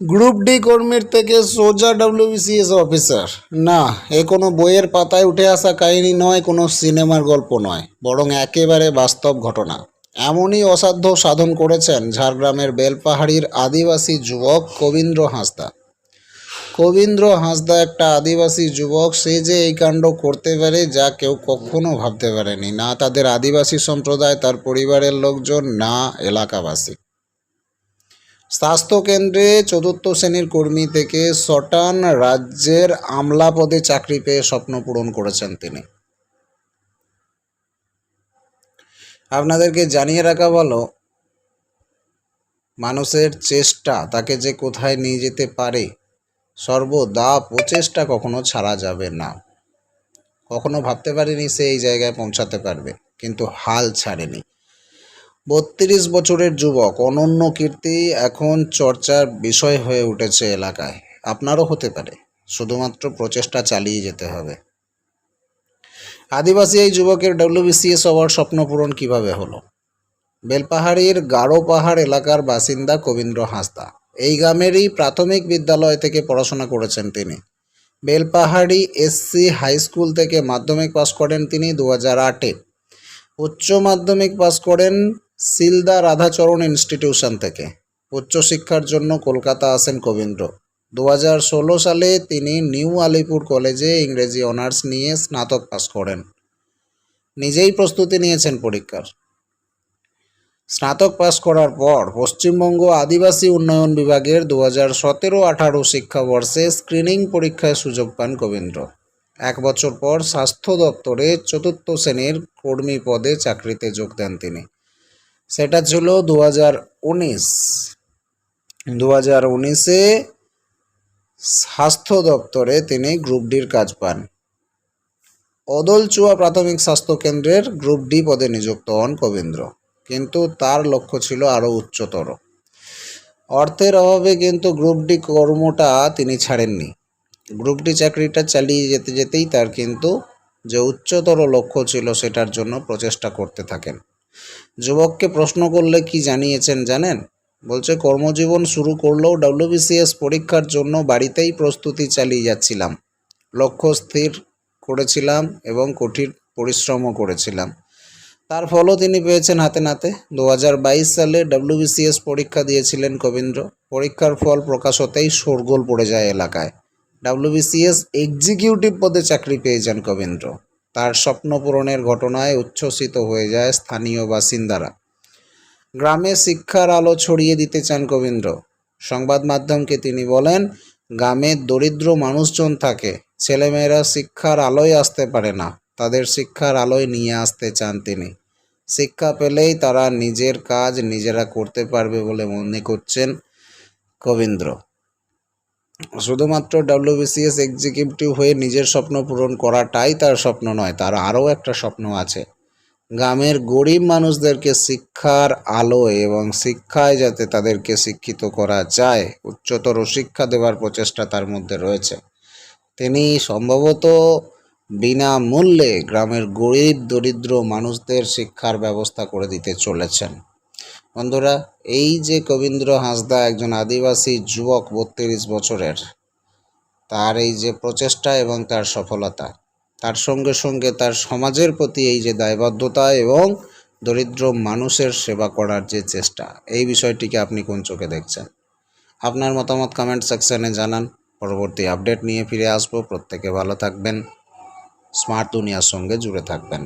Group D কর্মীর থেকে সোজা ডাব্লিউবিসিএস অফিসার না, এ কোনো বইয়ের পাতায় উঠে আসা কাহিনী নয়, কোনো সিনেমার গল্প নয়, বরং একেবারে বাস্তব ঘটনা। এমনই অসাধ্য সাধন করেছেন ঝাড়গ্রামের বেলপাহাড়ির আদিবাসী যুবক কবীন্দ্র হাঁসদা। কবীন্দ্র হাঁসদা একটা আদিবাসী যুবক, সে যে এই কাণ্ড করতে পারে যা কেউ কখনো ভাবতে পারেনি। না তাদের আদিবাসী সম্প্রদায়, তার পরিবারের লোকজন, না এলাকাবাসী। স্বাস্থ্যকেন্দ্রে চতুর্থ শ্রেণির কর্মী থেকে সটান রাজ্যের আমলা পদে চাকরি পেয়ে স্বপ্ন পূরণ করেছেন তিনি। আপনাদেরকে জানিয়ে রাখা ভালো মানুষের চেষ্টা তাকে যে কোথায় নিয়ে যেতে পারে, সর্বদা প্রচেষ্টা কখনো ছাড়া যাবে না। কখনো ভাবতে পারিনি সে এই জায়গায় পৌঁছাতে পারবে, কিন্তু হাল ছাড়েনি। বত্রিশ বছরের যুবক, অনন্য কীর্তি, এখন চর্চার বিষয় হয়ে উঠেছে এলাকায়। আপনারও হতে পারে, শুধুমাত্র প্রচেষ্টা চালিয়ে যেতে হবে। আদিবাসী এই যুবকের ডব্লিউবিসিএস হওয়ার স্বপ্ন পূরণ কীভাবে হলো? বেলপাহাড়ির গাঢ় পাহাড় এলাকার বাসিন্দা কবীন্দ্র হাঁসদা। এই গ্রামেরই প্রাথমিক বিদ্যালয় থেকে পড়াশোনা করেছেন তিনি। বেলপাহাড়ি এসসি হাই স্কুল থেকে মাধ্যমিক পাশ করেন তিনি দু হাজার আটে। উচ্চ মাধ্যমিক পাশ করেন সিলদা রাধাচরণ ইনস্টিটিউশন থেকে। উচ্চশিক্ষার জন্য কলকাতা আসেন কবীন্দ্র। দু হাজার ষোলো সালে তিনি নিউ আলিপুর কলেজে ইংরেজি অনার্স নিয়ে স্নাতক পাশ করেন। নিজেই প্রস্তুতি নিয়েছেন পরীক্ষার। স্নাতক পাশ করার পর পশ্চিমবঙ্গ আদিবাসী উন্নয়ন বিভাগের দু হাজার সতেরো আঠারো শিক্ষাবর্ষে স্ক্রিনিং পরীক্ষায় সুযোগ পান কবীন্দ্র। এক বছর পর স্বাস্থ্য দপ্তরে চতুর্থ শ্রেণির কর্মী পদে চাকরিতে যোগ দেন তিনি। সেটা ছিল দু হাজার উনিশ। দু হাজার উনিশে স্বাস্থ্য দপ্তরে তিনি গ্রুপ ডির কাজ পান। অদলচুয়া প্রাথমিক স্বাস্থ্য কেন্দ্রের গ্রুপ ডি পদে নিযুক্ত হন কবীন্দ্র। কিন্তু তার লক্ষ্য ছিল আরও উচ্চতর। অর্থের অভাবে কিন্তু গ্রুপ ডি কর্মটা তিনি ছাড়েননি। গ্রুপ ডি চাকরিটা চালিয়ে যেতে যেতেই তার কিন্তু যে উচ্চতর লক্ষ্য ছিল সেটার জন্য প্রচেষ্টা করতে থাকেন। যুবককে প্রশ্ন করলে কি জানিয়েছেন জানেন? বলছে, কর্মজীবন শুরু করলেও ডাব্লিউবিসিএস পরীক্ষার জন্য বাড়িতেই প্রস্তুতি চালিয়ে যাচ্ছিলাম। লক্ষ্য স্থির করেছিলাম এবং কঠিন পরিশ্রমও করেছিলাম। তার ফলও তিনি পেয়েছেন হাতে নাতে। দু হাজার বাইশ সালে ডাব্লিউবিসিএস পরীক্ষা দিয়েছিলেন কবীন্দ্র। পরীক্ষার ফল প্রকাশ হতেই শোরগোল পড়ে যায় এলাকায়। ডাব্লিউবিসিএস এক্সিকিউটিভ পদে চাকরি পেয়ে যান কবীন্দ্র। তার স্বপ্ন পূরণের ঘটনায় উচ্ছ্বসিত হয়ে যায় স্থানীয় বাসিন্দারা। গ্রামে শিক্ষার আলো ছড়িয়ে দিতে চান কবীন্দ্র। সংবাদ মাধ্যমকে তিনি বলেন, গ্রামে দরিদ্র মানুষজন থাকে, ছেলেমেয়েরা শিক্ষার আলোয় আসতে পারে না। তাদের শিক্ষার আলোয় নিয়ে আসতে চান তিনি। শিক্ষা পেলেই তারা নিজের কাজ নিজেরা করতে পারবে বলে মনে করছেন কবীন্দ্র। শুধুমাত্র ডাব্লিউবিসিএস এক্সিকিউটিভ হয়ে নিজের স্বপ্ন পূরণ করাটাই তার স্বপ্ন নয়, তার আরও একটা স্বপ্ন আছে। গ্রামের গরিব মানুষদেরকে শিক্ষার আলোয় এবং শিক্ষায় যাতে তাদেরকে শিক্ষিত করা যায়, উচ্চতর শিক্ষা দেওয়ার প্রচেষ্টা তার মধ্যে রয়েছে। তিনি সম্ভবত বিনামূল্যে গ্রামের গরিব, দরিদ্র মানুষদের শিক্ষার ব্যবস্থা করে দিতে চলেছেন। বন্ধুরা, এই যে কবীন্দ্র হাঁসদা একজন আদিবাসী যুবক বত্রিশ বছরের, তার এই যে প্রচেষ্টা এবং তার সফলতা, তার সঙ্গে সঙ্গে তার সমাজের প্রতি এই যে দায়বদ্ধতা এবং দরিদ্র মানুষের সেবা করার যে চেষ্টা, এই বিষয়টিকে আপনি কোন চোখে দেখছেন? আপনার মতামত কমেন্ট সেকশানে জানান। পরবর্তী আপডেট নিয়ে ফিরে আসব। প্রত্যেকে ভালো থাকবেন। স্মার্ট দুনিয়ার সঙ্গে জুড়ে থাকবেন।